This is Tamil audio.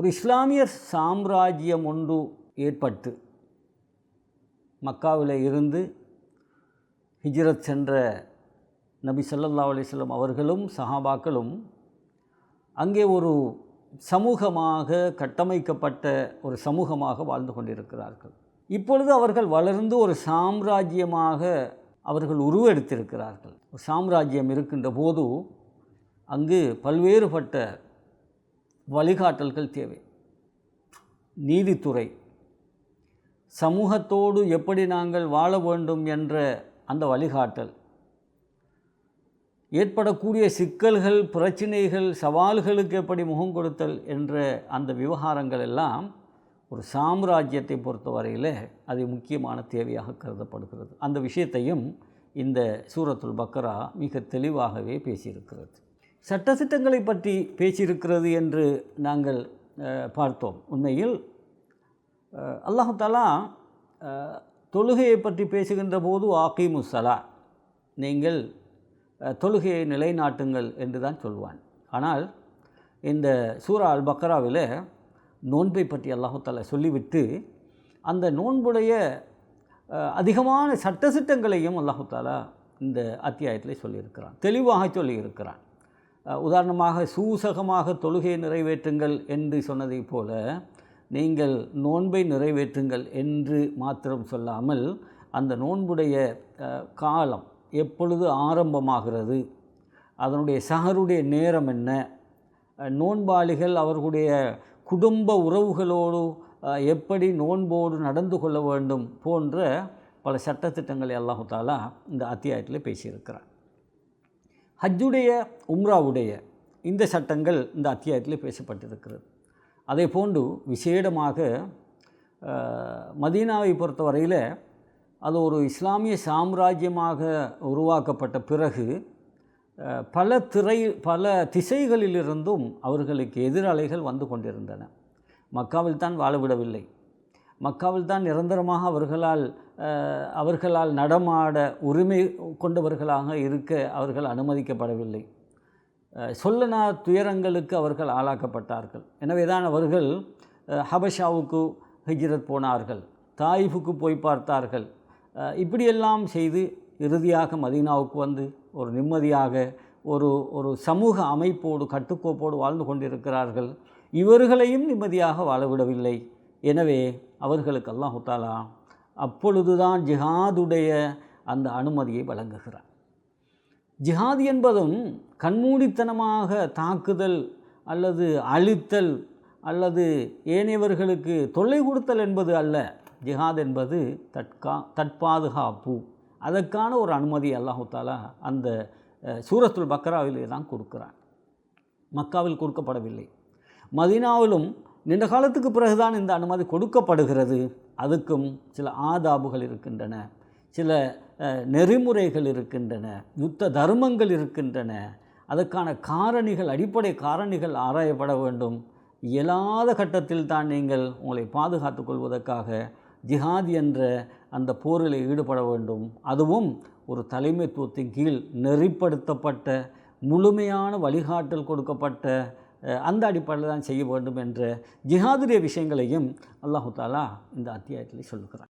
ஒரு இஸ்லாமிய சாம்ராஜ்யம் ஒன்று ஏற்பட்டு மக்காவில் இருந்து ஹிஜ்ரத் சென்ற நபி ஸல்லல்லாஹு அலைஹி அவர்களும் சஹாபாக்களும் அங்கே ஒரு சமூகமாக கட்டமைக்கப்பட்ட ஒரு சமூகமாக வாழ்ந்து கொண்டிருக்கிறார்கள். இப்பொழுது அவர்கள் வளர்ந்து ஒரு சாம்ராஜ்யமாக அவர்கள் உருவெடுத்திருக்கிறார்கள். ஒரு சாம்ராஜ்யம் இருக்கின்ற போது அங்கு பல்வேறுபட்ட வழிகாட்டல்கள் தேவை. நீதித்துறை. சமூகத்தோடு எப்படி நாங்கள் வாழ வேண்டும் என்ற அந்த வழிகாட்டல். ஏற்படக்கூடிய சிக்கல்கள் பிரச்சினைகள் சவால்களுக்கு எப்படி முகம் கொடுத்தல் என்ற அந்த விவகாரங்கள் எல்லாம் ஒரு சாம்ராஜ்யத்தை பொறுத்தவரையில் அது முக்கியமான தேவையாக கருதப்படுகிறது. அந்த விஷயத்தையும் இந்த சூரத்துல் பக்கரா மிக தெளிவாகவே பேசியிருக்கிறது. சட்டத்திட்டங்களை பற்றி பேசியிருக்கிறது என்று நாங்கள் பார்த்தோம். உண்மையில் அல்லாஹாலா அல்லாஹு தாலா தொழுகையை பற்றி பேசுகின்ற போது ஆக்கிமு சலா நீங்கள் தொழுகையை நிலைநாட்டுங்கள் என்று தான் சொல்வான். ஆனால் இந்த சூரா அல் பக்ராவில் நோன்பை பற்றி அல்லாஹு சொல்லிவிட்டு அந்த நோன்புடைய அதிகமான சட்டசிட்டங்களையும் அல்லாஹாலா இந்த அத்தியாயத்தில் சொல்லியிருக்கிறான். தெளிவாக சொல்லியிருக்கிறான். உதாரணமாக சூசகமாக தொழுகையை நிறைவேற்றுங்கள் என்று சொன்னதைப் போல நீங்கள் நோன்பை நிறைவேற்றுங்கள் என்று மாத்திரம் சொல்லாமல் அந்த நோன்புடைய காலம் எப்பொழுது ஆரம்பமாகிறது அதனுடைய சகருடைய நேரம் என்ன நோன்பாளிகள் அவர்களுடைய குடும்ப உறவுகளோடு எப்படி நோன்போடு நடந்து கொள்ள வேண்டும் போன்ற பல சட்டத்திட்டங்களை அல்லாஹு தாலா இந்த அத்தியாயத்தில் பேசியிருக்கிறார் ஹஜ்ஜுடைய உம்ராவுடைய இந்த சட்டங்கள் இந்த அத்தியாயத்தில் பேசப்பட்டிருக்கிறது. அதே போன்று விசேடமாக மதீனாவை பொறுத்தவரையில் அது ஒரு இஸ்லாமிய சாம்ராஜ்யமாக உருவாக்கப்பட்ட பிறகு பல திரை பல திசைகளிலிருந்தும் அவர்களுக்கு எதிரலைகள் வந்து கொண்டிருந்தன. மக்காவில் தான் வாழவிடவில்லை மக்காவில் தான் நிரந்தரமாக அவர்களால் அவர்களால் நடமாட உரிமை கொண்டவர்களாக இருக்க அவர்கள் அனுமதிக்கப்படவில்லை. சொல்லனா துயரங்களுக்கு அவர்கள் ஆளாக்கப்பட்டார்கள். எனவே தான் அவர்கள் ஹபஷாவுக்கு ஹிஜ்ரத் போனார்கள் தாயிஃபுக்கு போய் பார்த்தார்கள். இப்படியெல்லாம் செய்து இறுதியாக மதீனாவுக்கு வந்து ஒரு நிம்மதியாக ஒரு ஒரு சமூக அமைப்போடு கட்டுக்கோப்போடு வாழ்ந்து கொண்டிருக்கிறார்கள். இவர்களையும் நிம்மதியாக வாழவிடவில்லை எனவே அவர்களுக்கு அல்லாஹு அப்பொழுதுதான் ஜிஹாதுடைய அந்த அனுமதியை வழங்குகிறார். ஜிஹாத் என்பதும் கண்மூடித்தனமாக தாக்குதல் அல்லது அழித்தல் அல்லது ஏனையவர்களுக்கு தொல்லை கொடுத்தல் என்பது அல்ல. ஜிஹாத் என்பது தற்கா தற்பாதுகாப்பு. அதற்கான ஒரு அனுமதி அல்லாஹு தாலா அந்த சூரத்துல் பக்ராவிலே தான் கொடுக்கிறான். மக்காவில் கொடுக்கப்படவில்லை. மதினாவிலும் நீண்ட காலத்துக்கு பிறகுதான் இந்த அனுமதி கொடுக்கப்படுகிறது. அதுக்கும் சில ஆதாபுகள் இருக்கின்றன. சில நெறிமுறைகள் இருக்கின்றன. யுத்த தர்மங்கள் இருக்கின்றன. அதற்கான காரணிகள் அடிப்படை காரணிகள் ஆராயப்பட வேண்டும். இயலாத கட்டத்தில் தான் நீங்கள் உங்களை பாதுகாத்து கொள்வதற்காக ஜிஹாத் என்ற அந்த போரில் ஈடுபட வேண்டும். அதுவும் ஒரு தலைமைத்துவத்தின் கீழ் நெறிப்படுத்தப்பட்ட முழுமையான வழிகாட்டல் கொடுக்கப்பட்ட அந்த அடிப்படையில் தான் செய்ய வேண்டும் என்ற ஜிஹாதுடைய விஷயங்களையும் அல்லாஹு தாலா இந்த அத்தியாயத்தில் சொல்லுகிறார்